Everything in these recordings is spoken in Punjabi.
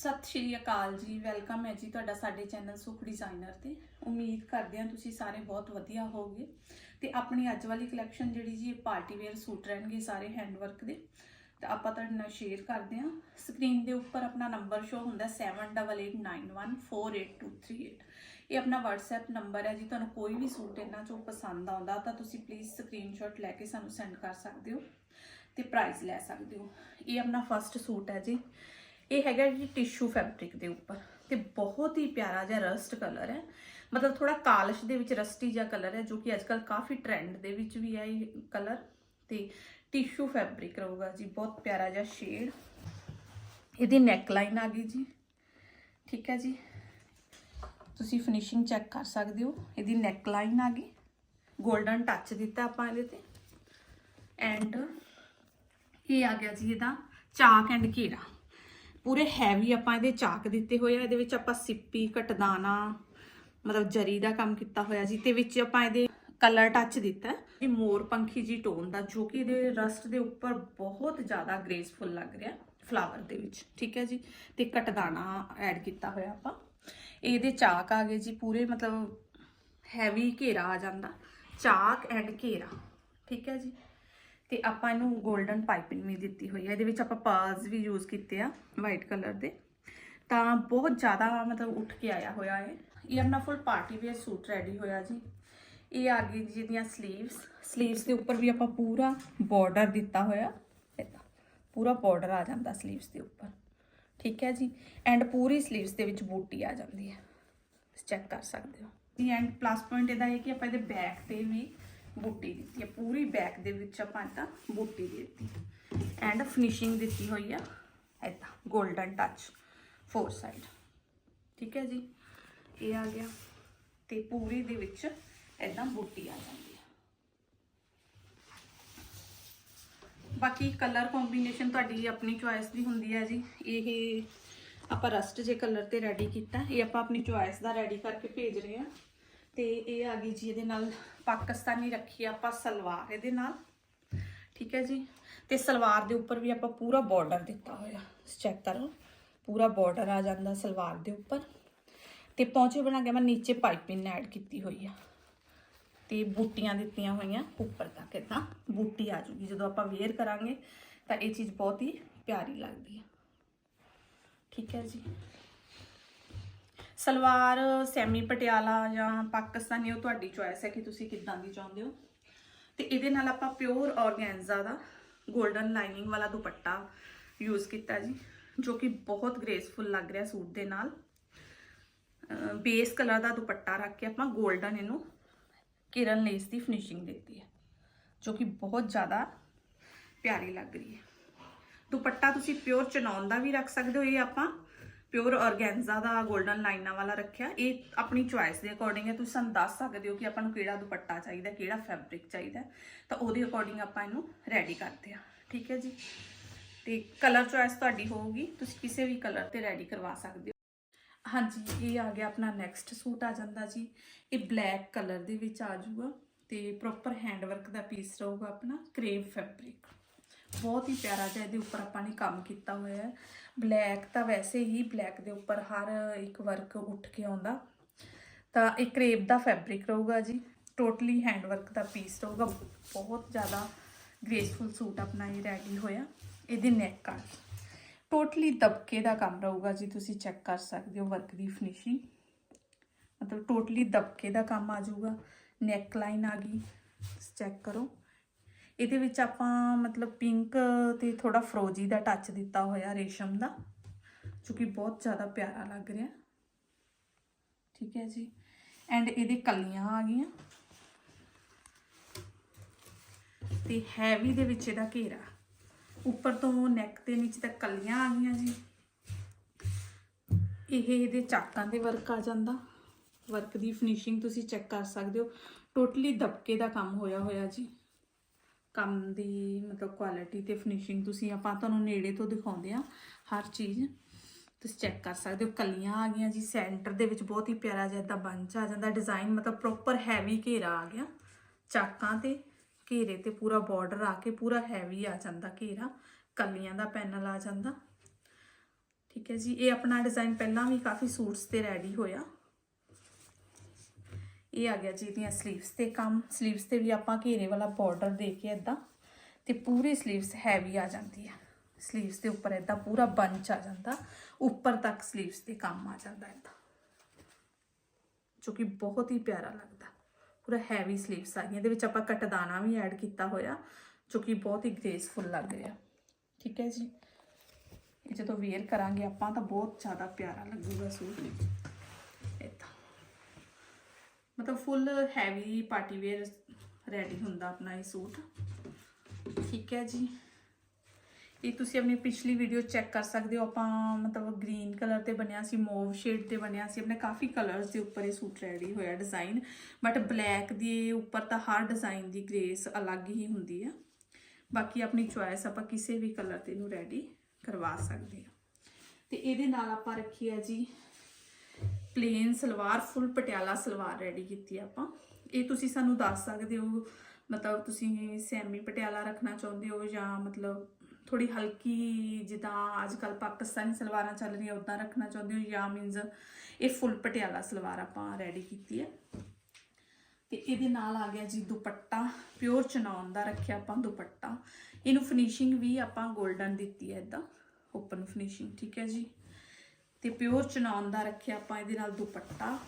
ਸਤਿ ਸ਼੍ਰੀ ਅਕਾਲ ਜੀ, ਵੈਲਕਮ ਹੈ ਜੀ ਤੁਹਾਡਾ ਸਾਡੇ ਚੈਨਲ ਸੁਖ ਡਿਜ਼ਾਈਨਰ ਤੇ। ਉਮੀਦ ਕਰਦੇ ਹਾਂ ਤੁਸੀਂ ਸਾਰੇ ਬਹੁਤ ਵਧੀਆ ਹੋਵੋਗੇ। ਤੇ ਆਪਣੀ ਅੱਜ ਵਾਲੀ ਕਲੈਕਸ਼ਨ ਜਿਹੜੀ ਜੀ ਪਾਰਟੀ ਵੇਅਰ ਸੂਟ ਰਹਿਣਗੇ ਸਾਰੇ ਹੈਂਡਵਰਕ ਦੇ। ਤਾਂ ਆਪਾਂ ਤੁਹਾਡੇ ਨਾਲ ਸ਼ੇਅਰ ਕਰਦੇ ਹਾਂ। ਸਕਰੀਨ ਦੇ ਉੱਪਰ ਆਪਣਾ ਨੰਬਰ ਸ਼ੋ ਹੁੰਦਾ 7889148238 ਇਹ ਆਪਣਾ WhatsApp ਨੰਬਰ ਹੈ ਜੀ, ਤੁਹਾਨੂੰ ਕੋਈ ਵੀ ਸੂਟ ਇਹਨਾਂ ਚੋਂ ਪਸੰਦ ਆਉਂਦਾ, ਤਾਂ ਤੁਸੀਂ ਪਲੀਜ਼ ਸਕਰੀਨਸ਼ਾਟ ਲੈ ਕੇ ਸਾਨੂੰ ਸੈਂਡ ਕਰ ਸਕਦੇ ਹੋ ਤੇ ਪ੍ਰਾਈਸ ਲੈ ਸਕਦੇ ਹੋ। ਇਹ ਆਪਣਾ ਫਰਸਟ ਸੂਟ ਹੈ ਜੀ। ਇਹ ਹੈਗਾ ਜੀ ਟਿਸ਼ੂ ਫੈਬਰਿਕ ਦੇ ਉੱਪਰ ਤੇ ਬਹੁਤ ਹੀ ਪਿਆਰਾ ਜਿਹਾ ਰਸਟ ਕਲਰ ਹੈ। ਮਤਲਬ ਥੋੜਾ ਕਾਲਿਸ਼ ਦੇ ਵਿੱਚ ਰਸਟੀ ਜਿਹਾ ਕਲਰ ਹੈ ਜੋ ਕਿ ਅੱਜਕੱਲ ਕਾਫੀ ਟ੍ਰੈਂਡ ਦੇ ਵਿੱਚ ਵੀ ਹੈ ਇਹ ਕਲਰ ਤੇ ਟਿਸ਼ੂ ਫੈਬਰਿਕ ਰਹੂਗਾ ਜੀ, ਬਹੁਤ ਪਿਆਰਾ ਜਿਹਾ ਸ਼ੇਡ ਇਹਦੀ ਨੈਕ ਲਾਈਨ ਆ ਗਈ ਜੀ, ਠੀਕ ਹੈ ਜੀ। ਤੁਸੀਂ ਫਿਨਿਸ਼ਿੰਗ ਚੈੱਕ ਕਰ ਸਕਦੇ ਹੋ, ਇਹਦੀ ਨੈਕ ਲਾਈਨ ਆ ਗਈ। 골ਡਨ ਟੱਚ ਦਿੱਤਾ ਆਪਾਂ ਇਹਦੇ ਤੇ। ਐਂਡ ਇਹ ਆ ਗਿਆ ਜੀ ਇਹਦਾ ਚਾਕ ਐਂਡ ਘੇਰਾ। ਪੂਰੇ ਹੈਵੀ ਆਪਾਂ ਇਹਦੇ ਚਾਕ ਦਿੱਤੇ ਹੋਏ ਆ, ਇਹਦੇ ਵਿੱਚ ਆਪਾਂ ਸਿੱਪੀ ਕਟਦਾਨਾ ਮਤਲਬ ਜਰੀ ਦਾ ਕੰਮ ਕੀਤਾ ਹੋਇਆ ਜੀ, ਤੇ ਵਿੱਚ ਆਪਾਂ ਇਹਦੇ ਕਲਰ ਟੱਚ ਦਿੱਤਾ। ਇਹ ਮੋਰ ਪੰਖੀ ਜੀ ਟੋਨ ਦਾ, ਜੋ ਕਿ ਇਹਦੇ ਰਸਟ ਦੇ ਉੱਪਰ ਬਹੁਤ ਜ਼ਿਆਦਾ ਗ੍ਰੇਸਫੁਲ ਲੱਗ ਰਿਹਾ ਫਲਾਵਰ ਦੇ ਵਿੱਚ, ਠੀਕ ਹੈ ਜੀ? ਤੇ ਕਟਦਾਣਾ ਐਡ ਕੀਤਾ ਹੋਇਆ ਆਪਾਂ। ਇਹਦੇ ਚਾਕ ਆ ਗਏ ਜੀ, ਪੂਰੇ ਮਤਲਬ ਹੈਵੀ ਘੇਰਾ ਆ ਜਾਂਦਾ, ਚਾਕ ਐਂਡ ਘੇਰਾ, ਠੀਕ ਹੈ ਜੀ? ਤੇ ਆਪਾਂ ਇਹਨੂੰ ਗੋਲਡਨ ਪਾਈਪਿੰਗ ਵੀ ਦਿੱਤੀ ਹੋਈ ਹੈ। ਇਹਦੇ ਵਿੱਚ ਆਪਾਂ ਪਾਲਸ ਵੀ ਯੂਜ਼ ਕੀਤੇ ਆ ਵਾਈਟ ਕਲਰ ਦੇ। ਤਾਂ ਬਹੁਤ ਜ਼ਿਆਦਾ ਮਤਲਬ ਉੱਠ ਕੇ ਆਇਆ ਹੋਇਆ ਹੈ ਇਹ ਆਪਣਾ full party wear suit ready ਹੋਇਆ ਜੀ। ਇਹ ਆ ਗਈ ਜੀ ਦੀਆਂ ਸਲੀਵਸ 슬ੀਵਸ ਦੇ ਉੱਪਰ ਵੀ ਆਪਾਂ ਪੂਰਾ ਬਾਰਡਰ ਦਿੱਤਾ ਹੋਇਆ। ਇਦਾਂ, ਪੂਰਾ ਬਾਰਡਰ ਆ ਜਾਂਦਾ ਸਲੀਵਸ ਦੇ ਉੱਪਰ। ਠੀਕ ਹੈ ਜੀ? ਐਂਡ ਪੂਰੀ ਸਲੀਵਸ ਦੇ ਵਿੱਚ ਬੂਟੀ ਆ ਜਾਂਦੀ ਹੈ। ਚੈੱਕ ਕਰ ਸਕਦੇ ਹੋ। ਜੀ ਐਂਡ ਪਲੱਸ ਪੁਆਇੰਟ ਇਹਦਾ ਇਹ ਕਿ ਆਪਾਂ ਇਹਦੇ ਬੈਕ ਤੇ ਵੀ ਬੂਟੀ ਦਿੱਤੀ ਹੈ। ਪੂਰੀ ਬੈਕ ਦੇ ਵਿੱਚ ਆਪਾਂ ਇਹਦਾ ਬੂਟੀ ਦੇ ਦਿੱਤੀ। ਐਂਡ ਫਿਨਿਸ਼ਿੰਗ ਦਿੱਤੀ ਹੋਈ ਆ ਏਦਾਂ 골ਡਨ ਟੱਚ ਫੋਰ ਸਾਈਡ ਠੀਕ ਹੈ ਜੀ? ਇਹ ਆ ਗਿਆ। ਤੇ ਪੂਰੀ ਦੇ ਵਿੱਚ ਏਦਾਂ ਬੂਟੀ ਆ ਜਾਂਦੀ ਹੈ ਬਾਕੀ ਕਲਰ ਕੰਬੀਨੇਸ਼ਨ ਤੁਹਾਡੀ ਆਪਣੀ ਚੁਆਇਸ ਦੀ ਹੁੰਦੀ ਹੈ ਜੀ। ਇਹ ਆਪਾਂ ਰਸਟ ਜੇ ਕਲਰ ਤੇ ਰੈਡੀ ਕੀਤਾ, ਇਹ ਆਪਾਂ ਆਪਣੀ ਚੁਆਇਸ ਦਾ ਰੈਡੀ ਕਰਕੇ ਭੇਜ ਰਹੇ ਹਾਂ ਤੇ ਇਹ ਆ ਗਈ ਜੀ ਇਹਦੇ ਨਾਲ ਪਾਕਿਸਤਾਨੀ ਰੱਖੀ ਆਪਾਂ ਸਲਵਾਰ ਇਹਦੇ ਨਾਲ। ਠੀਕ ਹੈ ਜੀ। ਤੇ ਸਲਵਾਰ ਦੇ ਉੱਪਰ ਵੀ ਆਪਾਂ ਪੂਰਾ ਬਾਰਡਰ ਦਿੱਤਾ ਹੋਇਆ। ਚੈੱਕ ਕਰੋ। ਪੂਰਾ ਬਾਰਡਰ ਆ ਜਾਂਦਾ ਸਲਵਾਰ ਦੇ ਉੱਪਰ। ਤੇ ਪੌਂਚੇ ਬਣਾ ਕੇ ਮੈਂ ਨੀਚੇ ਪਾਈਪਿੰਗ ਐਡ ਕੀਤੀ ਹੋਈ ਆ। ਤੇ ਬੂਟੀਆਂ ਦਿੱਤੀਆਂ ਹੋਈਆਂ ਉੱਪਰ ਤੱਕ ਇਦਾਂ ਬੂਟੀ ਆ ਜੂਗੀ। ਜਦੋਂ ਆਪਾਂ ਵੇਅਰ ਕਰਾਂਗੇ ਤਾਂ ਇਹ ਚੀਜ਼ ਬਹੁਤ ਹੀ ਪਿਆਰੀ ਲੱਗਦੀ ਹੈ ਠੀਕ ਹੈ ਜੀ। ਸਲਵਾਰ, ਸੈਮੀ ਪਟਿਆਲਾ ਜਾਂ ਪਾਕਿਸਤਾਨੀ, ਉਹ ਤੁਹਾਡੀ ਚੁਆਇਸ ਹੈ ਕਿ ਤੁਸੀਂ ਕਿੱਦਾਂ ਦੀ ਚਾਹੁੰਦੇ ਹੋ। ਤੇ ਇਹਦੇ ਨਾਲ ਆਪਾਂ ਪਿਓਰ ਔਰਗੈਂਜ਼ਾ ਦਾ 골ਡਨ ਲਾਈਨਿੰਗ ਵਾਲਾ ਦੁਪੱਟਾ ਯੂਜ਼ ਕੀਤਾ ਜੀ, ਜੋ ਕਿ ਬਹੁਤ ਗ੍ਰੇਸਫੁਲ ਲੱਗ ਰਿਹਾ ਸੂਟ ਦੇ ਨਾਲ। ਬੇਸ ਕਲਰ ਦਾ ਦੁਪੱਟਾ ਰੱਖ ਕੇ ਆਪਾਂ 골ਡਨ ਇਹਨੂੰ ਕਿਰਨ ਲੇਸ ਦੀ ਫਿਨਿਸ਼ਿੰਗ ਦਿੱਤੀ ਹੈ, ਜੋ ਕਿ ਬਹੁਤ ਜ਼ਿਆਦਾ ਪਿਆਰੀ ਲੱਗ ਰਹੀ ਹੈ। ਦੁਪੱਟਾ ਤੁਸੀਂ ਪਿਓਰ ਚਨੌਨ ਦਾ ਵੀ ਰੱਖ ਸਕਦੇ ਹੋ, ਇਹ ਆਪਾਂ ਪਿਓਰ ਔਰਗੈਂਜ਼ਾ ਦਾ 골ਡਨ ਲਾਈਨਾਂ ਵਾਲਾ ਰੱਖਿਆ। ਇਹ ਆਪਣੀ ਚੁਆਇਸ ਦੇ ਅਕੋਰਡਿੰਗ ਹੈ। ਤੁਸੀਂ ਸਾਨੂੰ ਦੱਸ ਸਕਦੇ ਹੋ ਕਿ ਆਪਾਂ ਨੂੰ ਕਿਹੜਾ ਦੁਪੱਟਾ ਚਾਹੀਦਾ, ਕਿਹੜਾ ਫੈਬਰਿਕ ਚਾਹੀਦਾ। ਤਾਂ ਉਹਦੇ ਅਕੋਰਡਿੰਗ ਆਪਾਂ ਇਹਨੂੰ ਰੈਡੀ ਕਰਦੇ ਆ ਠੀਕ ਹੈ ਜੀ? ਤੇ ਕਲਰ ਚੁਆਇਸ ਤੁਹਾਡੀ ਹੋਊਗੀ। ਤੁਸੀਂ ਕਿਸੇ ਵੀ ਕਲਰ ਤੇ ਰੈਡੀ ਕਰਵਾ ਸਕਦੇ ਹੋ। ਹਾਂਜੀ, ਇਹ ਆ ਗਿਆ ਆਪਣਾ ਨੈਕਸਟ ਸੂਟ ਆ ਜਾਂਦਾ ਜੀ। ਇਹ ਬਲੈਕ ਕਲਰ ਦੇ ਵਿੱਚ ਆ ਜਾਊਗਾ। ਤੇ ਪ੍ਰੋਪਰ ਹੈਂਡਵਰਕ ਦਾ ਪੀਸ ਰਹੂਗਾ ਆਪਣਾ ਕਰੇਵ ਫੈਬਰਿਕ ਬਹੁਤ ਹੀ ਪਿਆਰਾ ਜਿਹਾ ਇਹਦੇ ਉੱਪਰ ਆਪਾਂ ਨੇ ਕੰਮ ਕੀਤਾ ਹੋਇਆ ਹੈ। ਬਲੈਕ ਤਾਂ ਵੈਸੇ ਹੀ ਬਲੈਕ ਦੇ ਉੱਪਰ ਹਰ ਇੱਕ ਵਰਕ ਉੱਠ ਕੇ ਆਉਂਦਾ। ਤਾਂ ਇਹ ਕਰੇਪ ਦਾ ਫੈਬਰਿਕ ਰਹੂਗਾ ਜੀ। ਟੋਟਲੀ ਹੈਂਡ ਵਰਕ ਦਾ ਪੀਸ ਰਹੂਗਾ। ਬਹੁਤ ਜ਼ਿਆਦਾ ਗ੍ਰੇਸਫੁਲ ਸੂਟ ਆਪਣਾ ਇਹ ਰੈਡੀ ਹੋਇਆ। ਇਹਦੇ ਨੈਕ ਆ ਟੋਟਲੀ ਦਬਕੇ ਦਾ ਕੰਮ ਰਹੂਗਾ ਜੀ। ਤੁਸੀਂ ਚੈੱਕ ਕਰ ਸਕਦੇ ਹੋ ਵਰਕ ਦੀ ਫਿਨਿਸ਼ਿੰਗ ਮਤਲਬ ਟੋਟਲੀ ਦਬਕੇ ਦਾ ਕੰਮ ਆ ਜਾਊਗਾ। ਨੈਕ ਲਾਈਨ ਆ ਗਈ। ਚੈੱਕ ਕਰੋ। ਇਹਦੇ ਵਿੱਚ ਆਪਾਂ ਮਤਲਬ ਪਿੰਕ ਤੇ ਥੋੜਾ ਫਰੋਜੀ ਦਾ ਟੱਚ ਦਿੱਤਾ ਹੋਇਆ ਰੇਸ਼ਮ ਦਾ, ਜੋ ਕਿ ਬਹੁਤ ਜ਼ਿਆਦਾ ਪਿਆਰਾ ਲੱਗ ਰਿਹਾ। ਠੀਕ ਹੈ ਜੀ। ਐਂਡ ਇਹਦੇ ਕਲੀਆਂ ਆ ਗਈਆਂ। ਤੇ ਹੈਵੀ ਦੇ ਵਿੱਚ ਇਹਦਾ ਘੇਰਾ। ਉੱਪਰ ਤੋਂ ਨੈਕ ਦੇ ਨੀਚੇ ਤੱਕ ਕਲੀਆਂ ਆ ਗਈਆਂ ਜੀ। ਇਹ ਇਹਦੇ ਚਾਕਾਂ ਦੇ ਵਰਕ ਆ ਜਾਂਦਾ। ਵਰਕ ਦੀ ਫਿਨਿਸ਼ਿੰਗ ਤੁਸੀਂ ਚੈੱਕ ਕਰ ਸਕਦੇ ਹੋ। ਟੋਟਲੀ ਦਬਕੇ ਦਾ ਕੰਮ ਹੋਇਆ ਹੋਇਆ ਜੀ। ਕੰਮ ਦੀ ਮਤਲਬ ਕੁਆਲਿਟੀ ਤੇ ਫਿਨਿਸ਼ਿੰਗ ਤੁਸੀਂ ਆਪਾਂ ਤੁਹਾਨੂੰ ਨੇੜੇ ਤੋਂ ਦਿਖਾਉਂਦੇ ਆ ਹਰ ਚੀਜ਼। ਤੁਸੀਂ ਚੈੱਕ ਕਰ ਸਕਦੇ ਹੋ, ਕਲੀਆਂ ਆ ਗਈਆਂ ਜੀ ਸੈਂਟਰ ਦੇ ਵਿੱਚ ਬਹੁਤ ਹੀ ਪਿਆਰਾ ਜਿਹਾ ਇਦਾਂ ਬੰਚ ਆ ਜਾਂਦਾ ਡਿਜ਼ਾਈਨ ਮਤਲਬ ਪ੍ਰੋਪਰ ਹੈਵੀ ਘੇਰਾ ਆ ਗਿਆ। ਚਾਕਾਂ ਤੇ ਘੇਰੇ ਤੇ ਪੂਰਾ ਬਾਰਡਰ ਆ ਕੇ ਪੂਰਾ ਹੈਵੀ ਆ ਜਾਂਦਾ ਘੇਰਾ, ਕਲੀਆਂ ਦਾ ਪੈਨਲ ਆ ਜਾਂਦਾ। ਠੀਕ ਹੈ ਜੀ, ਇਹ ਆਪਣਾ ਡਿਜ਼ਾਈਨ ਪਹਿਲਾਂ ਵੀ ਕਾਫੀ ਸੂਟਸ ਤੇ ਰੈਡੀ ਹੋਇਆ। ਇਹ ਆ ਗਿਆ ਜੀ ਇਹਦੀਆਂ ਸਲੀਵਸ ਤੇ ਕੰਮ ਸਲੀਵਸ ਤੇ ਵੀ ਆਪਾਂ ਘੇਰੇ ਵਾਲਾ ਬਾਰਡਰ ਦੇ ਕੇ ਇਦਾਂ ਤੇ ਪੂਰੀ ਸਲੀਵਸ ਹੈਵੀ ਆ ਜਾਂਦੀ ਹੈ ਸਲੀਵਸ ਦੇ ਉੱਪਰ ਇਦਾਂ ਪੂਰਾ ਬੰਚ ਆ ਜਾਂਦਾ, ਉੱਪਰ ਤੱਕ ਸਲੀਵਸ ਤੇ ਕੰਮ ਆ ਜਾਂਦਾ ਇਦਾਂ ਜੋ ਕਿ ਬਹੁਤ ਹੀ ਪਿਆਰਾ ਲੱਗਦਾ। ਪੂਰਾ ਹੈਵੀ ਸਲੀਵਸ ਆ ਗਈਆਂ। ਇਹਦੇ ਵਿੱਚ ਆਪਾਂ ਕਟਦਾਨਾ ਵੀ ਐਡ ਕੀਤਾ ਹੋਇਆ, ਜੋ ਕਿ ਬਹੁਤ ਹੀ ਗ੍ਰੇਸਫੁਲ ਲੱਗ ਰਿਹਾ। ਠੀਕ ਹੈ ਜੀ? ਇਹ ਜਦੋਂ ਵੇਅਰ ਕਰਾਂਗੇ ਆਪਾਂ ਤਾਂ ਬਹੁਤ ਜ਼ਿਆਦਾ ਪਿਆਰਾ ਲੱਗੂਗਾ ਸੂਟ। ਇਦਾਂ ਮਤਲਬ full heavy party wear ready ਹੁੰਦਾ ਆਪਣਾ ਇਹ ਸੂਟ। ਠੀਕ ਹੈ ਜੀ। ਇਹ ਤੁਸੀਂ ਆਪਣੀ ਪਿਛਲੀ ਵੀਡੀਓ ਚੈੱਕ ਕਰ ਸਕਦੇ ਹੋ। ਆਪਾਂ ਮਤਲਬ ਗ੍ਰੀਨ ਕਲਰ ਤੇ ਬਣਿਆ ਸੀ ਮੋਵ ਸ਼ੇਡ ਤੇ ਬਣਿਆ ਸੀ। ਆਪਣੇ ਕਾਫੀ ਕਲਰਸ ਦੇ ਉੱਪਰ ਇਹ ਸੂਟ ਰੈਡੀ ਹੋਇਆ ਡਿਜ਼ਾਈਨ ਬਟ ਬਲੈਕ ਦੇ ਉੱਪਰ ਤਾਂ ਹਰ ਡਿਜ਼ਾਈਨ ਦੀ ਗ੍ਰੇਸ ਅਲੱਗ ਹੀ ਹੁੰਦੀ ਆ। ਬਾਕੀ ਆਪਣੀ ਚੁਆਇਸ ਆਪਾਂ ਕਿਸੇ ਵੀ ਕਲਰ ਤੇ ਇਹਨੂੰ ਰੈਡੀ ਕਰਵਾ ਸਕਦੇ ਹਾਂ। ਤੇ ਇਹਦੇ ਨਾਲ ਆਪਾਂ ਰੱਖੀ ਹੈ ਜੀ plain salwar full Patiala salwar ready ਕੀਤੀ ਆ ਆਪਾਂ। ਇਹ ਤੁਸੀਂ ਸਾਨੂੰ ਦੱਸ ਸਕਦੇ ਹੋ, ਮਤਲਬ ਤੁਸੀਂ ਸੈਮੀ ਪਟਿਆਲਾ ਰੱਖਣਾ ਚਾਹੁੰਦੇ ਹੋ ਜਾਂ ਮਤਲਬ ਥੋੜੀ ਹਲਕੀ ਜਿੱਦਾਂ ਅੱਜ ਕੱਲ ਪਾਕਿਸਤਾਨੀ ਸਲਵਾਰਾਂ ਚੱਲ ਰਹੀਆਂ ਉਦਾਂ ਰੱਖਣਾ ਚਾਹੁੰਦੇ ਹੋ ਜਾਂ ਮੀਨਸ ਇਹ ਫੁੱਲ ਪਟਿਆਲਾ ਸਲਵਾਰ ਆਪਾਂ ਰੈਡੀ ਕੀਤੀ ਹੈ। ਤੇ ਇਹਦੇ ਨਾਲ ਆ ਗਿਆ ਜੀ ਦੁਪੱਟਾ ਪਿਓਰ ਚਨੌਨ ਦਾ ਰੱਖਿਆ ਆਪਾਂ ਦੁਪੱਟਾ। ਇਹਨੂੰ ਫਿਨਿਸ਼ਿੰਗ ਵੀ ਆਪਾਂ 골ਡਨ ਦਿੱਤੀ ਹੈ ਇਦਾਂ ਓਪਨ ਫਿਨਿਸ਼ਿੰਗ ਠੀਕ ਹੈ ਜੀ? ਤੇ ਪਿਓਰ ਚਨੌਨ ਦਾ ਰੱਖਿਆ ਆਪਾਂ ਇਹਦੇ ਨਾਲ ਦੁਪੱਟਾ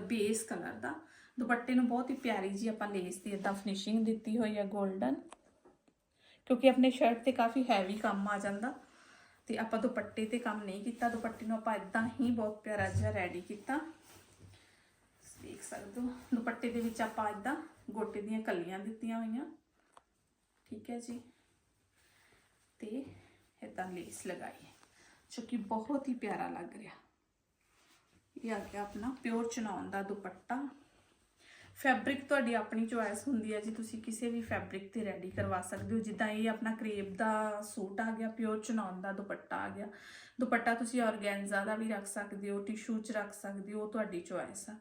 ਬੇਸ ਕਲਰ ਦਾ। ਦੁਪੱਟੇ ਨੂੰ ਬਹੁਤ ਹੀ ਪਿਆਰੀ ਜੀ ਆਪਾਂ ਲੇਸ ਦੀ ਇਦਾਂ ਫਿਨਿਸ਼ਿੰਗ ਦਿੱਤੀ ਹੋਈ ਹੈ 골ਡਨ ਕਿਉਂਕਿ ਆਪਣੇ ਸ਼ਰਟ ਤੇ ਕਾਫੀ ਹੈਵੀ ਕੰਮ ਆ ਜਾਂਦਾ। ਤੇ ਆਪਾਂ ਦੁਪੱਟੇ ਤੇ ਕੰਮ ਨਹੀਂ ਕੀਤਾ, ਦੁਪੱਟੇ ਨੂੰ ਆਪਾਂ ਇਦਾਂ ਹੀ ਬਹੁਤ ਪਿਆਰਾ ਜਿਹਾ ਰੈਡੀ ਕੀਤਾ। ਦੇਖ ਸਕਦੇ ਹੋ, ਦੁਪੱਟੇ ਦੇ ਵਿੱਚ ਆਪਾਂ ਇਦਾਂ ਗੋਟੇ ਦੀਆਂ ਕਲੀਆਂ ਦਿੱਤੀਆਂ ਹੋਈਆਂ। ਠੀਕ ਹੈ ਜੀ। ਤੇ ਇਦਾਂ ਲੇਸ ਲਗਾਈ। ਜੋ ਕਿ ਬਹੁਤ ਹੀ ਪਿਆਰਾ ਲੱਗ ਰਿਹਾ। ਇਹ ਆ ਗਿਆ ਆਪਣਾ ਪਿਓਰ ਚਨੌਨ ਦਾ ਦੁਪੱਟਾ। ਫੈਬਰਿਕ ਤੁਹਾਡੀ ਆਪਣੀ ਚੋਇਸ ਹੁੰਦੀ ਹੈ ਜੀ। ਤੁਸੀਂ ਕਿਸੇ ਵੀ ਫੈਬਰਿਕ ਤੇ ਰੈਡੀ ਕਰਵਾ ਸਕਦੇ ਹੋ। ਜਿੱਦਾਂ ਇਹ ਆਪਣਾ ਕਰੇਪ ਦਾ ਸੂਟ ਆ ਗਿਆ, ਪਿਓਰ ਚਨੌਨ ਦਾ ਦੁਪੱਟਾ ਆ ਗਿਆ। ਦੁਪੱਟਾ ਤੁਸੀਂ ਆਰਗੈਂਜ਼ਾ ਦਾ ਵੀ ਰੱਖ ਸਕਦੇ ਹੋ, ਟਿਸ਼ੂ 'ਚ ਰੱਖ ਸਕਦੇ ਹੋ, ਉਹ ਤੁਹਾਡੀ ਚੋਇਸ ਆ।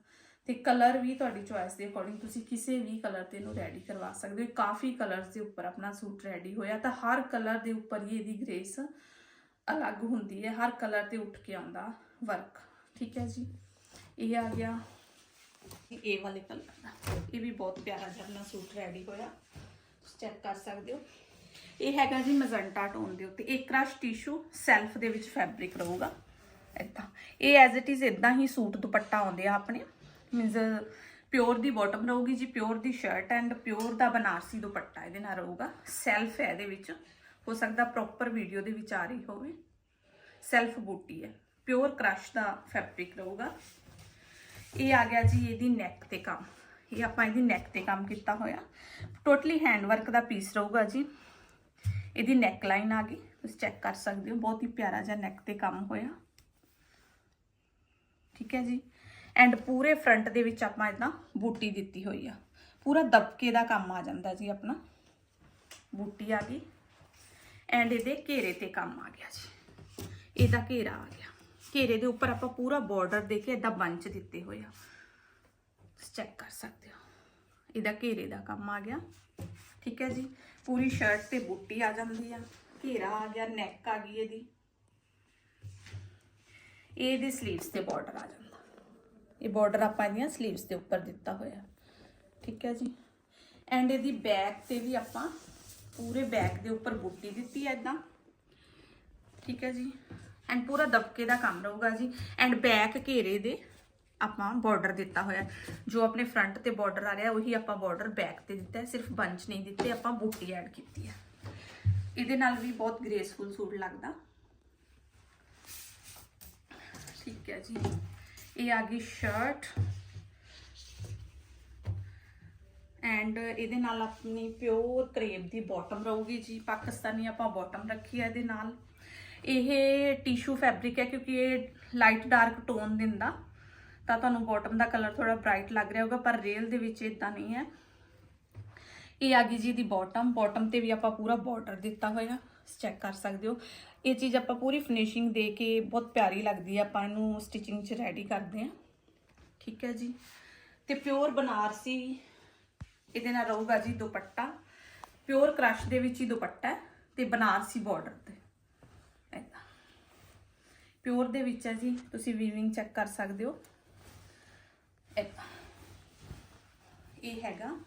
ਤੇ ਕਲਰ ਵੀ ਤੁਹਾਡੀ ਚੋਇਸ ਦੇ ਅਕੋਰਡਿੰਗ ਤੁਸੀਂ ਕਿਸੇ ਵੀ ਕਲਰ ਤੇ ਇਹਨੂੰ ਰੈਡੀ ਕਰਵਾ ਸਕਦੇ ਹੋ। ਕਾਫੀ ਕਲਰਸ ਦੇ ਉੱਪਰ ਆਪਣਾ ਸੂਟ ਰੈਡੀ ਹੋਇਆ ਤਾਂ ਹਰ ਕਲਰ ਦੇ ਉੱਪਰ ਹੀ ਇਹਦੀ ਗ੍ਰੇਸ ਅਲੱਗ ਹੁੰਦੀ ਹੈ, ਹਰ ਕਲਰ ਤੇ ਉੱਠ ਕੇ ਆਉਂਦਾ ਵਰਕ ਠੀਕ ਹੈ ਜੀ? ਇਹ ਆ ਗਿਆ। ਇਹ ਵਾਲੇ ਕਲਰ ਦਾ। ਇਹ ਵੀ ਬਹੁਤ ਪਿਆਰਾ ਜਿਹਾ ਆਪਣਾ ਸੂਟ ਰੈਡੀ ਹੋਇਆ। ਤੁਸੀਂ ਚੈੱਕ ਕਰ ਸਕਦੇ ਹੋ। ਇਹ ਹੈਗਾ ਜੀ ਮਜ਼ੰਟਾ ਟੋਨ ਦੇ ਉੱਤੇ। ਇਹ ਕ੍ਰਸ਼ ਟਿਸ਼ੂ ਸੈਲਫ ਦੇ ਵਿੱਚ ਫੈਬਰਿਕ ਰਹੂਗਾ। ਇਦਾਂ। ਇਹ ਐਜ਼ ਇਟ ਇਜ਼ ਇਦਾਂ ਹੀ ਸੂਟ ਦੁਪੱਟਾ ਆਉਂਦੇ ਆ ਆਪਣੇ। ਮੀਨਸ ਪਿਓਰ ਦੀ ਬਾਟਮ ਰਹੂਗੀ ਜੀ ਪਿਓਰ ਦੀ ਸ਼ਰਟ ਐਂਡ ਪਿਓਰ ਦਾ ਬਨਾਰਸੀ ਦੁਪੱਟਾ ਇਹਦੇ ਨਾਲ ਰਹੂਗਾ। ਸੈਲਫ ਹੈ ਇਹਦੇ ਵਿੱਚ। ਹੋ ਸਕਦਾ ਪ੍ਰੋਪਰ ਵੀਡੀਓ ਦੇ ਵਿੱਚ ਆ ਰਹੀ ਹੋਵੇ। ਸੈਲਫ ਬੂਟੀ ਹੈ। ਪਿਓਰ ਕ੍ਰਸ਼ ਦਾ ਫੈਬਰਿਕ ਰਹੂਗਾ। ਇਹ ਆ ਗਿਆ ਜੀ ਇਹਦੀ ਨੈਕ ਤੇ ਕੰਮ। ਇਹ ਆਪਾਂ ਇਹਦੀ ਨੈਕ ਤੇ ਕੰਮ ਕੀਤਾ ਹੋਇਆ। ਟੋਟਲੀ ਹੈਂਡ ਵਰਕ ਦਾ ਪੀਸ ਰਹੂਗਾ ਜੀ। ਇਹਦੀ ਨੈਕ ਲਾਈਨ ਆ ਗਈ। ਤੁਸੀਂ ਚੈੱਕ ਕਰ ਸਕਦੇ ਹੋ। ਬਹੁਤ ਹੀ ਪਿਆਰਾ ਜਿਹਾ ਨੈਕ ਤੇ ਕੰਮ ਹੋਇਆ। ਠੀਕ ਹੈ ਜੀ। ਐਂਡ ਪੂਰੇ ਫਰੰਟ ਦੇ ਵਿੱਚ ਆਪਾਂ ਇਦਾਂ ਬੂਟੀ ਦਿੱਤੀ ਹੋਈ ਆ। ਪੂਰਾ ਦਬਕੇ ਦਾ ਕੰਮ ਆ ਜਾਂਦਾ ਜੀ ਆਪਣਾ। ਬੂਟੀ ਆ ਗਈ। ਐਂਡ ਇਹਦੇ ਘੇਰੇ ਤੇ ਕੰਮ ਆ ਗਿਆ ਜੀ। ਇਹਦਾ ਘੇਰਾ ਆ ਗਿਆ। ਘੇਰੇ ਦੇ ਉੱਪਰ ਆਪਾਂ ਪੂਰਾ ਬਾਰਡਰ ਦੇ ਕੇ ਇਦਾਂ ਬੰਚ ਦਿੱਤੇ ਹੋਏ ਆ। ਚੈੱਕ ਕਰ ਸਕਦੇ ਹੋ। ਇਹਦਾ ਘੇਰੇ ਦਾ ਕੰਮ ਆ ਗਿਆ। ਠੀਕ ਹੈ ਜੀ। ਪੂਰੀ ਸ਼ਰਟ ਤੇ ਬੂਟੀ ਆ ਜਾਂਦੀ ਆ। ਘੇਰਾ ਆ ਗਿਆ ਨੈਕ ਆ ਗਈ ਇਹਦੀ। ਇਹਦੇ ਸਲੀਵਸ ਤੇ ਬਾਰਡਰ ਆ ਜਾਂਦਾ। ਇਹ ਬਾਰਡਰ ਆਪਾਂ ਇਹਦੀਆਂ ਸਲੀਵਸ ਦੇ ਉੱਪਰ ਦਿੱਤਾ ਹੋਇਆ। ਠੀਕ ਹੈ ਜੀ। ਐਂਡ ਇਹਦੀ ਬੈਕ ਤੇ ਵੀ ਆਪਾਂ ਪੂਰੇ ਬੈਕ ਦੇ ਉੱਪਰ ਬੂਟੀ ਦਿੱਤੀ ਹੈ ਇਦਾਂ ਠੀਕ ਹੈ ਜੀ। ਐਂਡ ਪੂਰਾ ਦਬਕੇ ਦਾ ਕੰਮ ਰਹੂਗਾ ਜੀ। ਐਂਡ ਬੈਕ ਘੇਰੇ ਦੇ ਆਪਾਂ ਬਾਰਡਰ ਦਿੱਤਾ ਹੋਇਆ। ਜੋ ਆਪਣੇ ਫਰੰਟ ਤੇ ਬਾਰਡਰ ਆ ਰਿਹਾ, ਉਹੀ ਆਪਾਂ ਬਾਰਡਰ ਬੈਕ ਤੇ ਦਿੱਤਾ ਸਿਰਫ ਬੰਚ ਨਹੀਂ ਦਿੱਤੇ, ਆਪਾਂ ਬੂਟੀ ਐਡ ਕੀਤੀ ਹੈ ਇਹਦੇ ਨਾਲ ਵੀ ਬਹੁਤ ਗ੍ਰੇਸਫੁਲ ਸੂਟ ਲੱਗਦਾ। ਠੀਕ ਹੈ ਜੀ। ਇਹ ਆ ਗਈ ਸ਼ਰਟ ਐਂਡ ਇਹਦੇ ਨਾਲ ਆਪਣੀ ਪਿਓਰ ਕਰੇਪ ਦੀ ਬਾਟਮ ਰਹੂਗੀ ਜੀ। ਪਾਕਿਸਤਾਨੀ ਆਪਾਂ ਬਾਟਮ ਰੱਖੀ ਹੈ ਇਹਦੇ ਨਾਲ। ਇਹ ਟਿਸ਼ੂ ਫੈਬਰਿਕ ਹੈ ਕਿਉਂਕਿ ਇਹ ਲਾਈਟ ਡਾਰਕ ਟੋਨ ਦਿੰਦਾ। ਤਾਂ ਤੁਹਾਨੂੰ ਬਾਟਮ ਦਾ ਕਲਰ ਥੋੜਾ ਬ੍ਰਾਈਟ ਲੱਗ ਰਿਹਾ ਹੋਗਾ ਪਰ ਰੀਅਲ ਦੇ ਵਿੱਚ ਇਦਾਂ ਨਹੀਂ ਹੈ। ਇਹ ਆ ਗਈ ਜੀ ਦੀ ਬਾਟਮ ਬਾਟਮ ਤੇ ਵੀ ਆਪਾਂ ਪੂਰਾ ਬਾਰਡਰ ਦਿੱਤਾ ਹੋਇਆ। ਚੈੱਕ ਕਰ ਸਕਦੇ ਹੋ। ਇਹ ਚੀਜ਼ ਆਪਾਂ ਪੂਰੀ ਫਿਨਿਸ਼ਿੰਗ ਦੇ ਕੇ ਬਹੁਤ ਪਿਆਰੀ ਲੱਗਦੀ ਹੈ। ਆਪਾਂ ਇਹਨੂੰ ਸਟਿਚਿੰਗ 'ਚ ਰੈਡੀ ਕਰਦੇ ਹਾਂ। ਠੀਕ ਹੈ ਜੀ। ਤੇ ਪਿਓਰ ਬਨਾਰਸੀ ਇਹਦੇ ਨਾਲ ਰਹੂਗਾ ਜੀ ਦੁਪੱਟਾ। ਪਿਓਰ ਕ੍ਰਸ਼ ਦੇ ਵਿੱਚ ਹੀ ਦੁਪੱਟਾ ਹੈ ਤੇ ਬਨਾਰਸੀ ਬਾਰਡਰ ਤੇ। ਏਦਾਂ। ਪਿਓਰ ਦੇ ਵਿੱਚ ਹੈ ਜੀ, ਤੁਸੀਂ ਵੀਵਿੰਗ ਚੈੱਕ ਕਰ ਸਕਦੇ ਹੋ। ਏਦਾਂ। ਇਹ ਹੈਗਾ।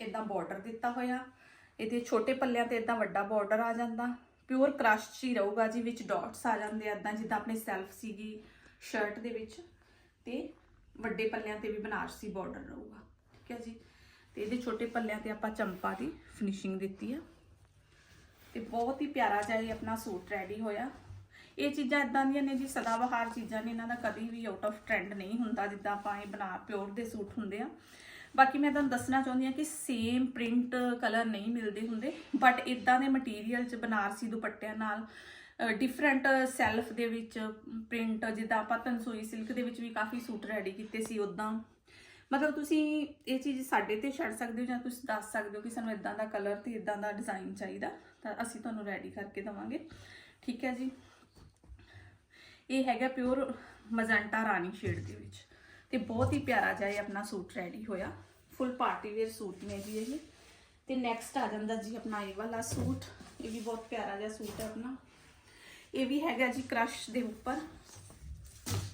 ਇਦਾਂ ਬਾਰਡਰ ਦਿੱਤਾ ਹੋਇਆ। ਇਹਦੇ ਛੋਟੇ ਪੱਲਿਆਂ ਤੇ ਇਦਾਂ ਵੱਡਾ ਬਾਰਡਰ ਆ ਜਾਂਦਾ। ਪਿਓਰ ਕ੍ਰਸ਼ ਚ ਹੀ ਰਹੂਗਾ ਜੀ, ਵਿੱਚ ਡਾਟਸ ਆ ਜਾਂਦੇ ਆ ਜਿੱਦਾਂ ਆਪਣੇ ਸੈਲਫ ਸੀਗੀ ਸ਼ਰਟ ਦੇ ਵਿੱਚ। ਤੇ ਵੱਡੇ ਪੱਲਿਆਂ ਤੇ ਵੀ ਬਨਾਰਸੀ ਬਾਰਡਰ ਰਹੂਗਾ। ਠੀਕ ਹੈ ਜੀ ਤੇ ਇਹਦੇ ਛੋਟੇ ਪੱਲਿਆਂ ਤੇ ਆਪਾਂ ਚੰਪਾ ਦੀ ਫਿਨਿਸ਼ਿੰਗ ਦਿੱਤੀ ਆ। ਤੇ ਬਹੁਤ ਹੀ ਪਿਆਰਾ ਜਿਹਾ ਇਹ ਆਪਣਾ ਸੂਟ ਰੈਡੀ ਹੋਇਆ। ਇਹ ਚੀਜ਼ਾਂ ਇਦਾਂ ਦੀਆਂ ਨੇ ਜੀ, ਸਦਾਬਹਾਰ ਚੀਜ਼ਾਂ ਨੇ, ਇਹਨਾਂ ਦਾ ਕਦੀ ਵੀ ਆਊਟ ਆਫ ਟ੍ਰੈਂਡ ਨਹੀਂ ਹੁੰਦਾ ਜਿੱਦਾਂ ਆਪਾਂ ਇਹ ਬਣਾ ਪਿਓਰ ਦੇ ਸੂਟ ਹੁੰਦੇ ਆ। ਬਾਕੀ ਮੈਂ ਤੁਹਾਨੂੰ ਦੱਸਣਾ ਚਾਹੁੰਦੀ ਹਾਂ ਕਿ ਸੇਮ ਪ੍ਰਿੰਟ ਕਲਰ ਨਹੀਂ ਮਿਲਦੇ ਹੁੰਦੇ ਬਟ ਇਦਾਂ ਦੇ ਮਟੀਰੀਅਲ 'ਚ ਬਨਾਰਸੀ ਦੁਪੱਟਿਆਂ ਨਾਲ ਡਿਫਰੈਂਟ ਸੈਲਫ ਦੇ ਵਿੱਚ ਪ੍ਰਿੰਟ ਜਿੱਦਾਂ ਆਪਾਂ ਤਨਸੂਈ ਸਿਲਕ ਦੇ ਵਿੱਚ ਵੀ ਕਾਫੀ ਸੂਟ ਰੈਡੀ ਕੀਤੇ ਸੀ ਉਦਾਂ ਮਤਲਬ ਤੁਸੀਂ ਇਹ ਚੀਜ਼ ਸਾਡੇ ਤੇ ਛੱਡ ਸਕਦੇ ਹੋ ਜਾਂ ਤੁਸੀਂ ਦੱਸ ਸਕਦੇ ਹੋ ਕਿ ਸਾਨੂੰ ਇਦਾਂ ਦਾ ਕਲਰ ਤੇ ਇਦਾਂ ਦਾ ਡਿਜ਼ਾਈਨ ਚਾਹੀਦਾ, ਤਾਂ ਅਸੀਂ ਤੁਹਾਨੂੰ ਰੈਡੀ ਕਰਕੇ ਦਵਾਂਗੇ। ਠੀਕ ਹੈ ਜੀ? ਇਹ ਹੈਗਾ ਪਿਓਰ ਮਜੰਟਾ ਰਾਣੀ ਸ਼ੇਡ ਦੇ ਵਿੱਚ। ਤੇ ਬਹੁਤ ਹੀ ਪਿਆਰਾ ਜਿਹਾ ਇਹ ਆਪਣਾ ਸੂਟ ਰੈਡੀ ਹੋਇਆ। ਫੁੱਲ ਪਾਰਟੀ ਵੇਅਰ ਸੂਟ ਨੇ ਜੀ ਇਹ। ਤੇ ਨੈਕਸਟ ਆ ਜਾਂਦਾ ਜੀ ਆਪਣਾ ਇਹ ਵਾਲਾ ਸੂਟ ਇਹ ਵੀ ਬਹੁਤ ਪਿਆਰਾ ਜਿਹਾ ਸੂਟ ਹੈ ਆਪਣਾ। ਇਹ ਵੀ ਹੈਗਾ ਜੀ ਕ੍ਰਸ਼ ਦੇ ਉੱਪਰ।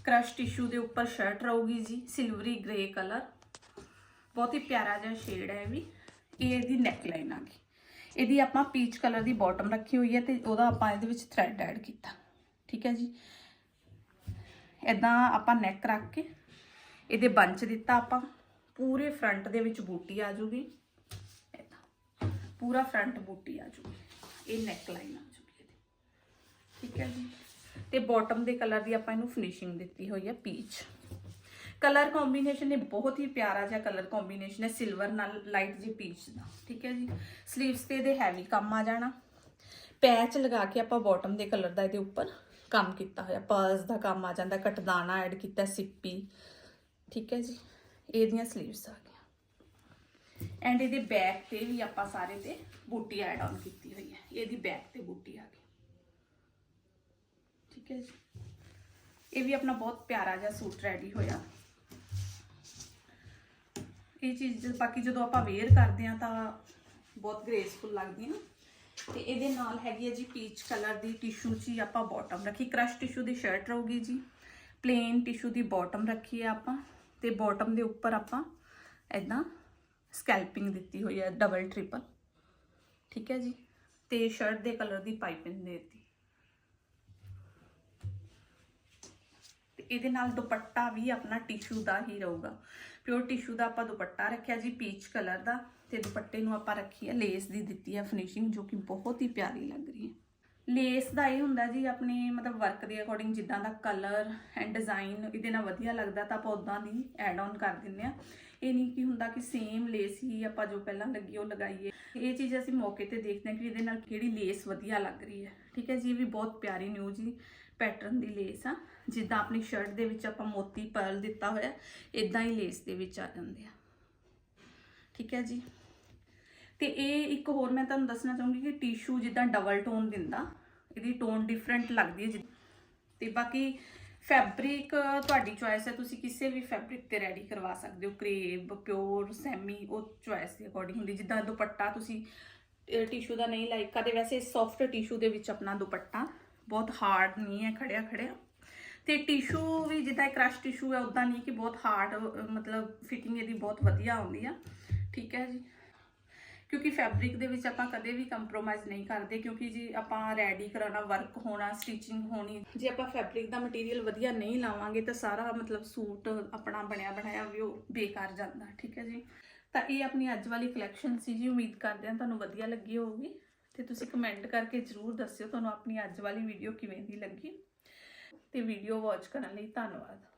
ਕ੍ਰਸ਼ ਟਿਸ਼ੂ ਦੇ ਉੱਪਰ ਸ਼ਰਟ ਰਹੂਗੀ ਜੀ ਸਿਲਵਰੀ ਗ੍ਰੇ ਕਲਰ ਬਹੁਤ ਹੀ ਪਿਆਰਾ ਜਿਹਾ ਸ਼ੇਡ ਹੈ ਇਹ ਵੀ। ਇਹ ਇਹਦੀ ਨੈਕ ਲਾਈਨ ਆ ਗਈ। ਇਹਦੀ ਆਪਾਂ ਪੀਚ ਕਲਰ ਦੀ ਬਾਟਮ ਰੱਖੀ ਹੋਈ ਹੈ ਤੇ ਉਹਦਾ ਆਪਾਂ ਇਹਦੇ ਵਿੱਚ ਥ੍ਰੈਡ ਐਡ ਕੀਤਾ। ਠੀਕ ਹੈ ਜੀ? ਇਦਾਂ ਆਪਾਂ ਨੈਕ ਰੱਖ ਕੇ ਇਹਦੇ ਬੰਚ ਦਿੱਤਾ ਆਪਾਂ। ਪੂਰੇ ਫਰੰਟ ਦੇ ਵਿੱਚ ਬੂਟੀ ਆ ਜੂਗੀ। ਏਦਾਂ। ਪੂਰਾ ਫਰੰਟ ਬੂਟੀ ਆ ਜੂਗੀ। ਇਹ ਨੈਕ ਲਾਈਨ ਆ ਜੂਗੀ ਇਹਦੀ। ਠੀਕ ਹੈ ਜੀ? ਤੇ ਬਾਟਮ ਦੇ ਕਲਰ ਦੀ ਆਪਾਂ ਇਹਨੂੰ ਫਿਨਿਸ਼ਿੰਗ ਦਿੱਤੀ ਹੋਈ ਹੈ ਪੀਚ ਕਲਰ ਕੰਬੀਨੇਸ਼ਨ ਇਹ ਬਹੁਤ ਹੀ ਪਿਆਰਾ ਜਿਹਾ ਕਲਰ ਕੰਬੀਨੇਸ਼ਨ ਹੈ ਸਿਲਵਰ ਨਾਲ ਲਾਈਟ ਜੀ ਪੀਚ ਦਾ, ਠੀਕ ਹੈ ਜੀ? 슬ੀਵਸ ਤੇ ਇਹਦੇ ਹੈਵੀ ਕੰਮ ਆ ਜਾਣਾ। ਪੈਚ ਲਗਾ ਕੇ ਆਪਾਂ ਬਾਟਮ ਦੇ ਕਲਰ ਦਾ ਇਹਦੇ ਉੱਪਰ ਕੰਮ ਕੀਤਾ ਹੋਇਆ। ਪਰਸ ਦਾ ਕੰਮ ਆ ਜਾਂਦਾ, ਕਟਦਾਣਾ ਐਡ ਕੀਤਾ, ਸਿੱਪੀ, ਠੀਕ ਹੈ ਜੀ? ਇਹਦੀਆਂ 슬ੀਵਸ ਆ ਗਈਆਂ। ਐਂਡ ਇਹਦੇ ਬੈਕ ਤੇ ਵੀ ਆਪਾਂ ਸਾਰੇ ਤੇ ਬੂਟੀ ਐਡ ਆਨ ਕੀਤੀ ਹੋਈ ਹੈ। ਇਹਦੀ ਬੈਕ ਤੇ ਬੂਟੀ ਆ ਗਈ। ਠੀਕ ਹੈ ਜੀ। ਇਹ ਵੀ ਆਪਣਾ ਬਹੁਤ ਪਿਆਰਾ ਜਿਹਾ ਸੂਟ ਰੈਡੀ ਹੋਇਆ। ਇਹ ਚੀਜ਼ ਬਾਕੀ ਜਦੋਂ ਆਪਾਂ ਵੇਅਰ ਕਰਦੇ ਆ ਤਾਂ ਬਹੁਤ ਗ੍ਰੇਸਫੁਲ ਲੱਗਦੀ ਹੈ ਤੇ ਇਹਦੇ ਨਾਲ ਹੈਗੀ ਹੈ ਜੀ ਪੀਚ ਕਲਰ ਦੀ ਟਿਸ਼ੂ 'ਚ ਹੀ ਆਪਾਂ ਬਾਟਮ ਰੱਖੀ। ਕ੍ਰਸ਼ ਟਿਸ਼ੂ ਦੀ ਸ਼ਰਟ ਰਹੂਗੀ ਜੀ। ਪਲੇਨ ਟਿਸ਼ੂ ਦੀ ਬਾਟਮ ਰੱਖੀ ਹੈ ਆਪਾਂ। ਤੇ ਬਾਟਮ ਦੇ ਉੱਪਰ ਆਪਾਂ ਐਦਾਂ ਸਕੈਲਪਿੰਗ ਦਿੱਤੀ ਹੋਈ ਹੈ ਡਬਲ ਟ੍ਰਿਪਲ ਠੀਕ ਹੈ ਜੀ। ਤੇ ਸ਼ਰਟ ਦੇ ਕਲਰ ਦੀ ਪਾਈਪਿੰਗ ਦੇ ਦਿੱਤੀ। ਇਹਦੇ ਨਾਲ ਦੁਪੱਟਾ ਵੀ ਆਪਣਾ ਟਿਸ਼ੂ ਦਾ ਹੀ ਰਹੂਗਾ। ਪਿਓਰ ਟਿਸ਼ੂ ਦਾ ਆਪਾਂ ਦੁਪੱਟਾ ਰੱਖਿਆ ਜੀ ਪੀਚ ਕਲਰ ਦਾ ਤੇ ਦੁਪੱਟੇ ਨੂੰ ਆਪਾਂ ਰੱਖੀ ਹੈ ਲੇਸ ਦੀ ਦਿੱਤੀ ਹੈ ਫਿਨਿਸ਼ਿੰਗ ਜੋ ਕਿ ਬਹੁਤ ਹੀ ਪਿਆਰੀ ਲੱਗ ਰਹੀ ਹੈ। ਲੇਸ ਦਾ ਇਹ ਹੁੰਦਾ ਜੀ ਆਪਣੇ ਮਤਲਬ ਵਰਕ ਦੇ ਅਕੋਰਡਿੰਗ ਜਿੱਦਾਂ ਦਾ ਕਲਰ ਐਂਡ ਡਿਜ਼ਾਈਨ ਇਹਦੇ ਨਾਲ ਵਧੀਆ ਲੱਗਦਾ ਤਾਂ ਆਪਾਂ ਉਦਾਂ ਦੀ ਐਡ ਆਨ ਕਰ ਦਿੰਨੇ ਆ ਇਹ ਨਹੀਂ ਕਿ ਹੁੰਦਾ ਕਿ ਸੇਮ ਲੇਸ ਹੀ ਆਪਾਂ ਜੋ ਪਹਿਲਾਂ ਲੱਗੀ ਉਹ ਲਗਾਈਏ। ਇਹ ਚੀਜ਼ ਅਸੀਂ ਮੌਕੇ ਤੇ ਦੇਖਦੇ ਹਾਂ ਕਿ ਇਹਦੇ ਨਾਲ ਕਿਹੜੀ ਲੇਸ ਵਧੀਆ ਲੱਗ ਰਹੀ ਹੈ। ਠੀਕ ਹੈ ਜੀ, ਇਹ ਵੀ ਬਹੁਤ ਪਿਆਰੀ ਨਿਊ ਜੀ ਪੈਟਰਨ ਦੀ ਲੇਸ ਆ। ਜਿੱਦਾਂ ਆਪਣੀ ਸ਼ਰਟ ਦੇ ਵਿੱਚ ਆਪਾਂ ਮੋਤੀ ਪਰਲ ਦਿੱਤਾ ਹੋਇਆ ਇਦਾਂ ਹੀ ਲੇਸ ਦੇ ਵਿੱਚ ਆ ਜਾਂਦੇ ਆ। ਠੀਕ ਹੈ ਜੀ? ਤੇ ਇਹ ਇੱਕ ਹੋਰ ਮੈਂ ਤੁਹਾਨੂੰ ਦੱਸਣਾ ਚਾਹੂੰਗੀ ਕਿ ਟਿਸ਼ੂ ਜਿੱਦਾਂ ਡਬਲ ਟੋਨ ਦਿੰਦਾ, ਇਹਦੀ ਟੋਨ ਡਿਫਰੈਂਟ ਲੱਗਦੀ ਹੈ ਜਿ- ਤੇ ਬਾਕੀ ਫੈਬਰਿਕ ਤੁਹਾਡੀ ਚੁਆਇਸ ਹੈ, ਤੁਸੀਂ ਕਿਸੇ ਵੀ ਫੈਬਰਿਕ ਤੇ ਰੈਡੀ ਕਰਵਾ ਸਕਦੇ ਹੋ ਕਰੇਬ ਪਿਓਰ ਸੈਮੀ ਉਹ ਚੁਆਇਸ ਦੇ ਅਕੋਰਡਿੰਗ ਹੁੰਦੀ। ਜਿੱਦਾਂ ਦੁਪੱਟਾ ਤੁਸੀਂ ਟਿਸ਼ੂ ਦਾ ਨਹੀਂ ਲਾਈਕ ਕਰਦੇ ਵੈਸੇ ਸੌਫਟ ਟਿਸ਼ੂ ਦੇ ਵਿੱਚ ਆਪਣਾ ਦੁਪੱਟਾ, ਬਹੁਤ ਹਾਰਡ ਨਹੀਂ ਹੈ ਖੜਿਆ ਖੜਿਆ ਤੇ ਟਿਸ਼ੂ ਵੀ ਜਿੱਦਾਂ ਕ੍ਰਸ਼ ਟਿਸ਼ੂ ਹੈ ਉਦਾਂ ਨਹੀਂ ਕਿ ਬਹੁਤ ਹਾਰਡ ਮਤਲਬ ਫਿਟਿੰਗ ਇਹਦੀ ਬਹੁਤ ਵਧੀਆ ਆਉਂਦੀ ਆ। ਠੀਕ ਹੈ ਜੀ। ਕਿਉਂਕਿ ਫੈਬਰਿਕ ਦੇ ਵਿੱਚ ਆਪਾਂ ਕਦੇ ਵੀ ਕੰਪਰੋਮਾਈਜ਼ ਨਹੀਂ ਕਰਦੇ, ਕਿਉਂਕਿ ਜੀ ਆਪਾਂ ਰੈਡੀ ਕਰਾਉਣਾ ਵਰਕ ਹੋਣਾ ਸਟਿਚਿੰਗ ਹੋਣੀ, ਜੇ ਆਪਾਂ ਫੈਬਰਿਕ ਦਾ ਮਟੀਰੀਅਲ ਵਧੀਆ ਨਹੀਂ ਲਾਵਾਂਗੇ ਤਾਂ ਸਾਰਾ ਮਤਲਬ ਸੂਟ ਆਪਣਾ ਬਣਿਆ ਬਣਾਇਆ ਵੀ ਉਹ ਬੇਕਾਰ ਜਾਂਦਾ, ਠੀਕ ਹੈ ਜੀ। ਤਾਂ ਇਹ ਆਪਣੀ ਅੱਜ ਵਾਲੀ ਕਲੈਕਸ਼ਨ ਸੀ ਜੀ, ਉਮੀਦ ਕਰਦੇ ਹਾਂ ਤੁਹਾਨੂੰ ਵਧੀਆ ਲੱਗੀ ਹੋਊਗੀ। ਤੇ ਤੁਸੀਂ ਕਮੈਂਟ ਕਰਕੇ ਜਰੂਰ ਦੱਸਿਓ ਤੁਹਾਨੂੰ ਆਪਣੀ ਅੱਜ ਵਾਲੀ ਵੀਡੀਓ ਕਿਵੇਂ ਦੀ ਲੱਗੀ। ਤੇ ਵੀਡੀਓ ਵਾਚ ਕਰਨ ਲਈ ਧੰਨਵਾਦ।